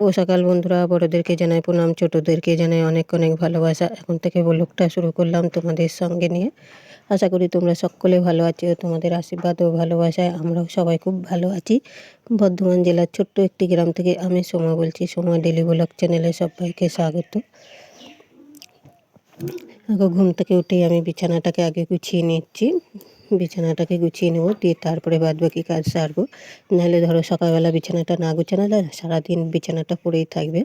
ও সকাল বন্ধুরা, বড়োদেরকে জানাই প্রণাম, ছোটোদেরকে জানাই অনেক অনেক ভালোবাসা। এখন থেকে ব্লগটা শুরু করলাম তোমাদের সঙ্গে নিয়ে। আশা করি তোমরা সকলে ভালো আছো, তোমাদের আশীর্বাদ ও ভালোবাসায় আমরাও সবাই খুব ভালো আছি। বর্ধমান জেলার ছোট্ট একটি গ্রাম থেকে আমি সোমা বলছি, সোমা ডেলি ব্লগ চ্যানেলে সবাইকে স্বাগত। ঘুম থেকে উঠেই আমি বিছানাটাকে আগে গুছিয়ে নিচ্ছি। বিছানাটাকে গুছিয়ে নেব, দিয়ে তারপরে বাদ বাকি কাজ সারবো। নাহলে ধরো সকালবেলা বিছানাটা না গুছানো সারাদিন বিছানাটা পড়েই থাকবে।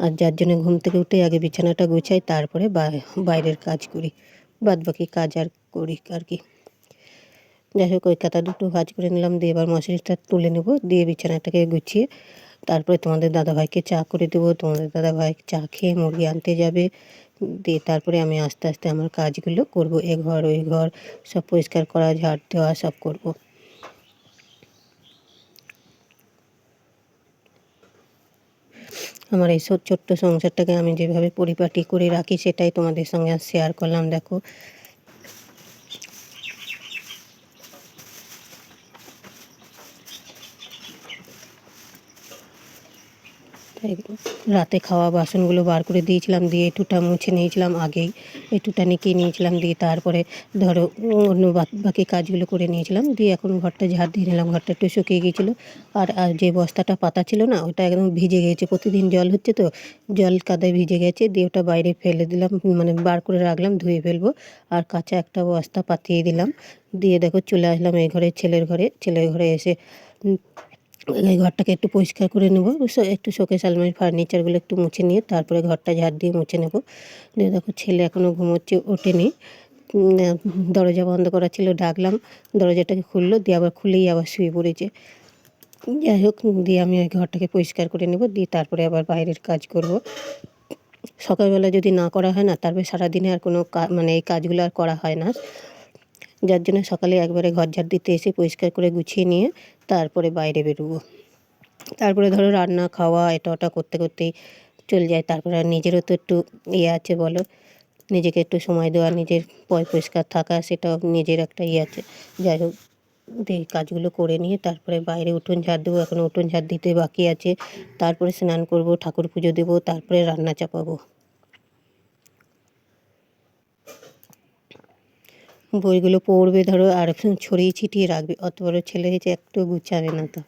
আর যার জন্য ঘুম থেকে উঠে আগে বিছানাটা গুছাই, তারপরে বাইরের কাজ করি। বাদ বাকি কাজ আর করি আর কি। যাই হোক, ওই কাতা দুটো ভাজ করে নিলাম, দিয়ে এবার মশারিটা তুলে নেব, দিয়ে বিছানাটাকে গুছিয়ে তারপরে তোমাদের দাদাভাইকে চা করে দেবো, তোমাদের দাদাভাই চা খেয়ে মুরগি আনতে যাবে। দিয়ে তারপরে আমি আস্তে আস্তে আমার কাজগুলো করব, এ ঘর, ওই ঘর, সব পরিষ্কার করা, ঝাড় দেওয়া, সব করব। আমার এই ছোট্ট সংসারটাকে আমি যেভাবে পরিপাটি করে রাখি, সেটাই তোমাদের সঙ্গে শেয়ার করলাম, দেখো। রাতে খাওয়া বাসনগুলো বার করে দিয়েছিলাম, দিয়ে এটুটা মুছে নিয়েছিলাম আগেই। এটুটা নিকে নিয়েছিলাম, দিয়ে তারপরে ধরো অন্য বাকি কাজগুলো করে নিয়েছিলাম, দিয়ে এখন ঘরটা ঝাড় দিয়ে নিলাম। ঘরটা একটু শুকিয়ে গিয়েছিল। আর আর যে বস্তাটা পাতা ছিল না, ওটা একদম ভিজে গেছে প্রতিদিন জল হচ্ছে তো, জল কাদায় ভিজে গেছে, দিয়ে ওটা বাইরে ফেলে দিলাম মানে বার করে রাখলাম, ধুয়ে ফেলব। আর কাঁচা একটা বস্তা পাতিয়ে দিলাম। দিয়ে দেখো চলে আসলাম এই ঘরে ছেলের ঘরে। ছেলের ঘরে এসে এই ঘরটাকে একটু পরিষ্কার করে নেব একটু শোকেশ আলমারি, ফার্নিচারগুলো একটু মুছে নিয়ে তারপরে ঘরটা ঝাড় দিয়ে মুছে নেব। দিয়ে দেখো, ছেলে এখনও ঘুমোচ্ছে, ওঠেনি। দরজা বন্ধ করা ছিল, ডাকলাম। দরজাটাকে খুললো, দিয়ে আবার খুলেই আবার শুয়ে পড়েছে। যাই হোক, দিয়ে আমি ওই ঘরটাকে পরিষ্কার করে নেব, দিয়ে তারপরে আবার বাইরের কাজ করব। সকালবেলা যদি না করা হয় না, তারপরে সারাদিনে আর কোনো মানে এই কাজগুলো আর করা হয় না। যার জন্য সকালে একবারে ঘর ঝাড় দিতে এসে পরিষ্কার করে গুছিয়ে নিয়ে তারপরে বাইরে বেরোবো। তারপরে ধরো রান্না, খাওয়া, এটা ওটা করতে করতেই চলে যায়। তারপরে নিজেরও তো একটু ইয়ে আছে বলো, নিজেকে একটু সময় দেওয়া, নিজের পয় পরিষ্কার থাকা, সেটাও নিজের একটা ইয়ে আছে। যাই হোক, এই কাজগুলো করে নিয়ে তারপরে বাইরে উঠোন ঝাড় দেবো। এখন উঠোন ঝাড় দিতে বাকি আছে। তারপরে স্নান করব, ঠাকুর পুজো দেবো, তারপরে রান্না চাপাবো। বইগুলো পড়বে, ধরো, আর ছড়িয়ে ছিটিয়ে রাখবে। অত বড় ছেলে হয়েছে, একটু গুছাবে না তো।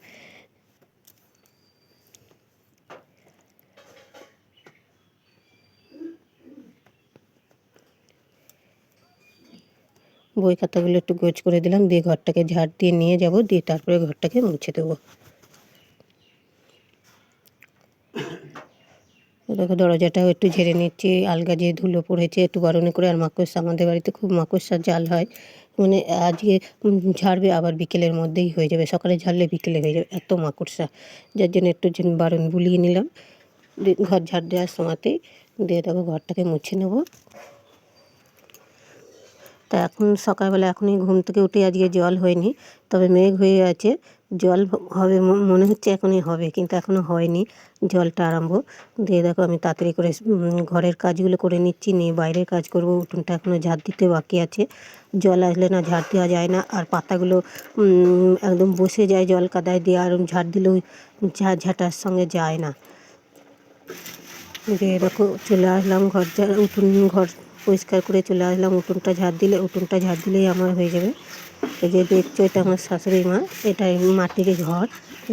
বই খাতাগুলো একটু গোছ করে দিলাম, দিয়ে ঘরটাকে ঝাড় দিয়ে নিয়ে যাব, দিয়ে তারপরে ঘরটাকে মুছে দেবো। দেখো দরজাটাও একটু ঝেড়ে নিচ্ছি, আলগা যে ধুলো পড়েছে, একটু বারণে করে, আর মাকড়সা আমাদের বাড়িতে খুব মাকড়সার জাল হয়। মানে আজকে ঝাড়বে, আবার বিকেলের মধ্যেই হয়ে যাবে। সকালে ঝাড়লে বিকেলে হয়ে যাবে, এত মাকড়সা। যার জন্য একটু বারণ বুলিয়ে নিলাম। ঘর ঝাড় দেওয়ার সময়তেই দিয়ে দেখো ঘরটাকে মুছে নেব। তা এখন সকালবেলা এখনই ঘুম থেকে উঠে আজকে জল হয়নি, তবে মেঘ হয়ে আছে। জল হবে মনে হচ্ছে এখনই হবে, কিন্তু এখনও হয়নি। জলটা আরম্ভ। দিয়ে দেখো আমি তাড়াতাড়ি করে ঘরের কাজগুলো করে নিচ্ছি, নিয়ে বাইরের কাজ করব। উঠোনটা এখনও ঝাড় দিতে বাকি আছে। জল আসলে না ঝাড় দেওয়া যায় না। আর পাতাগুলো একদম বসে যায় জল কাদায় দিয়ে, আর ঝাড় দিলেও ঝাঁটার সঙ্গে যায় না। দিয়ে দেখো চলে আসলাম ঘর উঠুন ঘর পরিষ্কার করে চলে আসলাম। উঠোনটা ঝাড় দিলে, উঠোনটা ঝাড় দিলেই আমার হয়ে যাবে। এই যে দেখছ এটা আমার শাশুড়ি মা, এটা মাটির ঘর,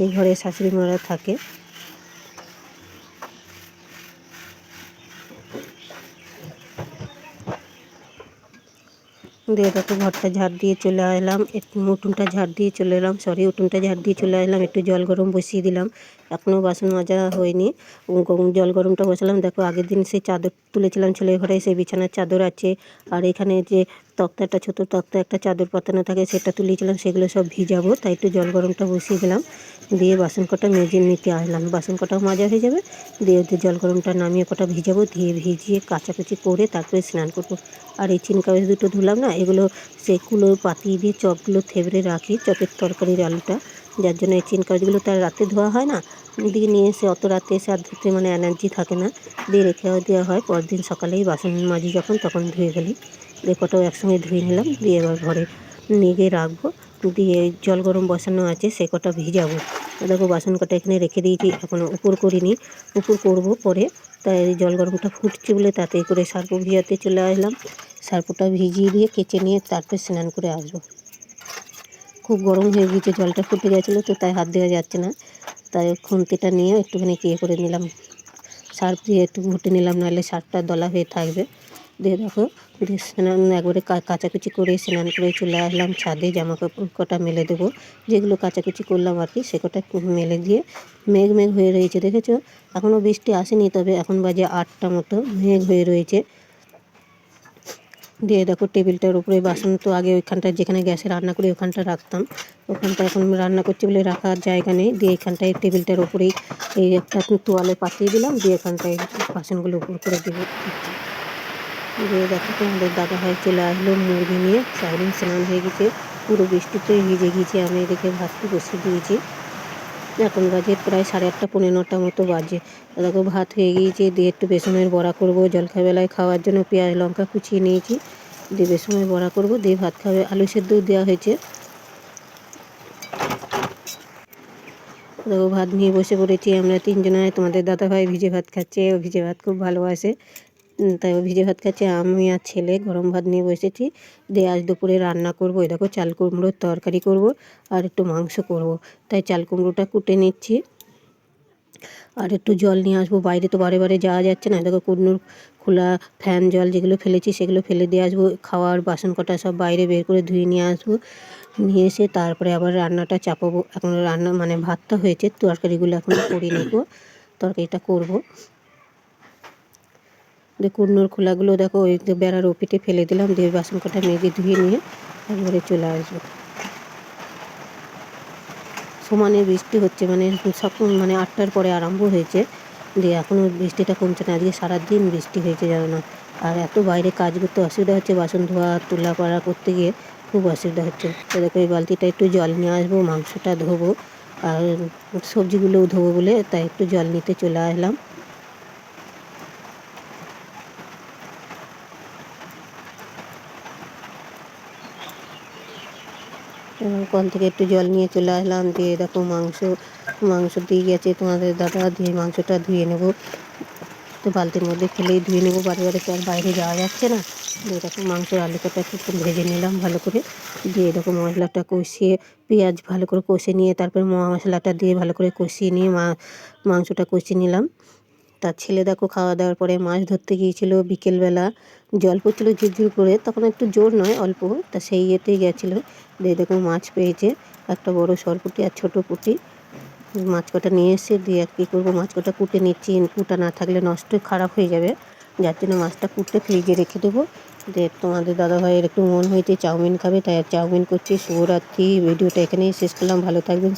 এই ঘরে শাশুড়ি মারা থাকে। দেখো ঘরটা ঝাড় দিয়ে চলে এলাম, একটু উঠোনটা ঝাড় দিয়ে চলে এলাম সরি উঠোনটা ঝাড় দিয়ে চলে এলাম, একটু জল গরম বসিয়ে দিলাম। এখনও বাসন মাজা হয়নি। জল গরমটা বসালাম। দেখো, আগের দিন সেই চাদর তুলেছিলাম ছেলের ঘরে, সেই বিছানার চাদর আছে। আর এখানে যে তক্তাটা, ছোটো তক্তা, একটা চাদর পাতানো থাকে, সেটা তুলেছিলাম, সেগুলো সব ভিজাবো। তাই একটু জল গরমটা বসিয়ে দিলাম। দিয়ে বাসন কটা মেজে নিতে আসলাম। বাসন কটাও মাজা হয়ে যাবে। দিয়ে জল গরমটা নামিয়ে কটা ভিজাবো। দিয়ে ভিজিয়ে কাচাকুচি করে তারপরে স্নান করব। আর এই চিনকাগজ দুটো ধুলাম না, এগুলো সেগুলো পাতিয়ে দিয়ে চপগুলো থেবড়ে রাখি, চপের তরকারির আলুটা। যার জন্য এই চিনকাগজগুলো তার রাতে ধোয়া হয় না দিয়ে নিয়ে এসে অত রাতে এসে আর ধুতে মানে এনার্জি থাকে না। দিয়ে রেখে দেওয়া হয়। পরদিন সকালেই বাসন মাজি যখন, তখন ধুয়ে ফেলি। দিয়ে কটাও একসঙ্গে ধুয়ে নিলাম। দিয়ে এবার ঘরে নিয়ে গিয়ে রাখব। দিয়ে জল গরম বসানো আছে, সে কটা ভিজাবো। দেখো বাসন কটা এখানে রেখে দিয়েছি এখনও উপর করিনি। উপর করব পরে। তাই জল গরমটা ফুটছে বলে তাতে করে সার্পো ভিজাতে চলে আসলাম। সার্পোটা ভিজিয়ে দিয়ে কেচে নিয়ে তারপর স্নান করে আসব। খুব গরম হয়ে গিয়েছে, জলটা ফুটে গেছিল তো তাই হাত দেওয়া যাচ্ছে না। তাই খুন্তিটা নিয়ে একটুখানি ইয়ে করে নিলাম। সার্ফ দিয়ে একটু ঘুটে নিলাম, নাহলে সার্ফটা দলা হয়ে থাকবে। দিয়ে দেখো, দিয়ে স্নান একবারে কাচাকুচি করে স্নান করে চলে আসলাম ছাদে জামা কাপড় কটা মেলে দেবো। যেগুলো কাচাকুচি করলাম আর কি, সে কটা মেলে দিয়ে মেঘ মেঘ হয়ে রয়েছে, দেখেছ? এখনও বৃষ্টি আসেনি, তবে এখন বাজে আটটা মতো মেঘ হয়ে রয়েছে। দিয়ে দেখো টেবিলটার উপরে বাসন তো আগে ওইখানটায় যেখানে গ্যাসে রান্না করি ওখানটা রাখতাম। ওখানটা এখন রান্না করছি বলে রাখার জায়গা নেই। দিয়ে এখানটায় টেবিলটার উপরেই এই একটা তোয়ালে পাতিয়ে দিলাম, দিয়ে এখানটায় বাসনগুলো উপর করে দেবো দিয়ে দেখো তোমাদের দাদা ভাই চলে আসলো মুরগি নিয়ে। সারাদিন স্নান হয়ে গেছে, পুরো বৃষ্টিতে ভিজে গিয়েছে আমি এদিকে ভাতটি বসিয়ে দিয়েছি। এখন বাজে প্রায় সাড়ে আটটা পনেরো নটা মতো বাজে। দেখো ভাত হয়ে গিয়েছে, দিয়ে একটু বেসনের বড়া করব। জলখাবেলায় খাওয়ার জন্য পেঁয়াজ, লঙ্কা কুচিয়ে নিয়েছি। দিয়ে বেসনের বড়া করব, দিয়ে ভাত খাবে। আলু সেদ্ধও দেওয়া হয়েছে। দেখো ভাত নিয়ে বসে পড়েছি আমরা তিনজনায় তোমাদের দাদাভাই ভিজে ভাত খাচ্ছে, ও ভিজে ভাত খুব ভালোবাসে। তাই ভিজে ভাত খাচ্ছে, আমি আর ছেলে গরম ভাত নিয়ে বসেছি। দিয়ে আজ দুপুরে রান্না করব, এই দেখো চাল কুমড়োর তরকারি করব আর একটু মাংস করব। তাই চাল কুমড়োটা কুটে নিচ্ছি। আর একটু জল নিয়ে আসব, বাইরে তো বারে বারে যাওয়া যাচ্ছে না। দেখো কুন্নুর খোলা ফ্যান, জল যেগুলো ফেলেছি সেগুলো ফেলে দিয়ে আসব। খাওয়ার বাসন কটা সব বাইরে বের করে ধুয়ে নিয়ে আসব। নিয়ে এসে তারপরে আবার রান্নাটা চাপাবো। এখন রান্না মানে ভাতটা হয়েছে, তরকারিগুলো এখন করে নেব। তরকারিটা করব। কুন্নুর খোলাগুলো দেখো, ওই বেড়ার ওপিটে ফেলে দিলাম, দিয়ে বাসন কটা মেজে ধুয়ে নিয়ে একবারে চলে আসব। সমানে বৃষ্টি হচ্ছে মানে সব মানে আটটার পরে আরম্ভ হয়েছে। দিয়ে এখনও বৃষ্টিটা কমছে না, আজকে সারাদিন বৃষ্টি হয়েছে, জানো না। আর এত বাইরে কাজ করতে অসুবিধা হচ্ছে, বাসন ধোয়া, তোলা পাড়া করতে গিয়ে খুব অসুবিধা হচ্ছে। তো দেখো, এই বালতিটা একটু জল নিয়ে আসব, মাংসটা ধোবো, আর সবজিগুলোও ধোবো বলে তাই একটু জল নিতে চলে আসলাম। এবং কল থেকে একটু জল নিয়ে চলে আসলাম, দিয়ে দেখো মাংস মাংস দিয়ে গেছে, তোমাদের দাদা দিয়ে মাংসটা ধুয়ে নেব। তো বালতির মধ্যে ফেলেই ধুয়ে নেব, বারে বারে তো আর বাইরে যাওয়া যাচ্ছে না। দিয়ে দেখো মাংসের আলু কটা একটু ভেজে নিলাম ভালো করে। দিয়ে দেখো মশলাটা কষিয়ে, পেঁয়াজ ভালো করে কষে নিয়ে, তারপরে মশলাটা দিয়ে ভালো করে কষিয়ে নিয়ে মা, মাংসটা কষিয়ে নিলাম। তার ছেলে দেখো খাওয়া দাওয়ার পরে মাছ ধরতে গিয়েছিল বিকেলবেলা। জল পড়ছিল ঝুরঝুর করে, তখন একটু জোর নয়, অল্প। তা সেই ইয়েতেই গেছিল। দিয়ে দেখো মাছ পেয়েছে, একটা বড় সরপুটি আর ছোটো পুঁটি। মাছ কটা নিয়ে এসে দিয়ে আর কী করব, মাছ কটা কুটে নিচ্ছি। কুটা না থাকলে নষ্ট, খারাপ হয়ে যাবে। যার জন্য মাছটা কুটে ফ্রিজে রেখে দেবো। যে তোমাদের দাদাভাইয়ের একটু মন হয়েছে, চাউমিন খাবে, তাই চাউমিন করছি। শুভরাত্রি, ভিডিওটা এখানেই শেষ করলাম। ভালো থাকবেন